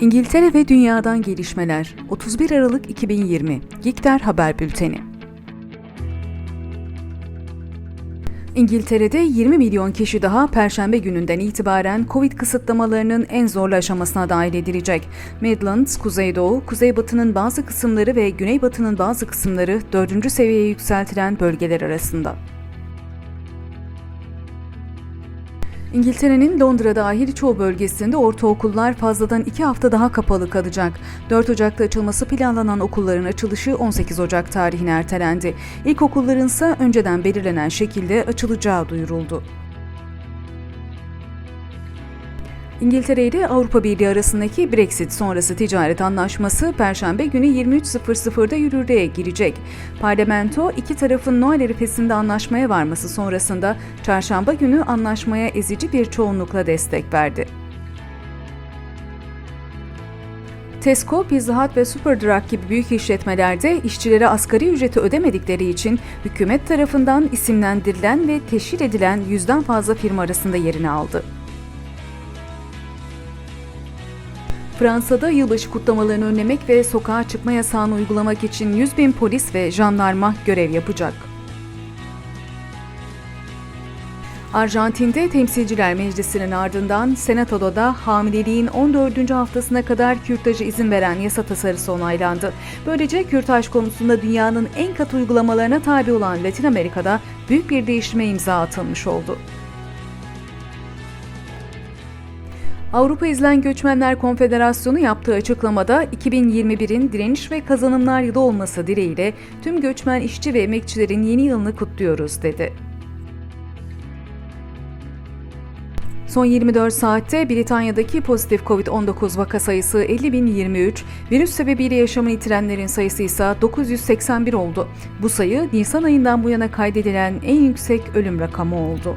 İngiltere ve Dünya'dan Gelişmeler 31 Aralık 2020 Gikter Haber Bülteni İngiltere'de 20 milyon kişi daha Perşembe gününden itibaren Covid kısıtlamalarının en zorlu aşamasına dahil edilecek. Midlands, Kuzeydoğu, Kuzeybatı'nın bazı kısımları ve Güneybatı'nın bazı kısımları 4. seviyeye yükseltilen bölgeler arasında. İngiltere'nin Londra dahil çoğu bölgesinde ortaokullar fazladan 2 hafta daha kapalı kalacak. 4 Ocak'ta açılması planlanan okulların açılışı 18 Ocak tarihine ertelendi. İlkokulların ise önceden belirlenen şekilde açılacağı duyuruldu. İngiltere ile Avrupa Birliği arasındaki Brexit sonrası ticaret anlaşması Perşembe günü 23.00'da yürürlüğe girecek. Parlamento iki tarafın Noel arifesinde anlaşmaya varması sonrasında çarşamba günü anlaşmaya ezici bir çoğunlukla destek verdi. Tesco, Pizza Hut ve Superdrug gibi büyük işletmelerde işçilere asgari ücreti ödemedikleri için hükümet tarafından isimlendirilen ve teşhir edilen yüzden fazla firma arasında yerini aldı. Fransa'da yılbaşı kutlamalarını önlemek ve sokağa çıkma yasağını uygulamak için 100 bin polis ve jandarma görev yapacak. Arjantin'de Temsilciler Meclisi'nin ardından Senato'da da hamileliğin 14. haftasına kadar kürtaja izin veren yasa tasarısı onaylandı. Böylece kürtaj konusunda dünyanın en katı uygulamalarına tabi olan Latin Amerika'da büyük bir değişime imza atılmış oldu. Avrupa İzlen Göçmenler Konfederasyonu yaptığı açıklamada 2021'in direniş ve kazanımlar yılı olması dileğiyle tüm göçmen işçi ve emekçilerin yeni yılını kutluyoruz dedi. Son 24 saatte Britanya'daki pozitif COVID-19 vaka sayısı 50.023, virüs sebebiyle yaşamını yitirenlerin sayısı ise 981 oldu. Bu sayı Nisan ayından bu yana kaydedilen en yüksek ölüm rakamı oldu.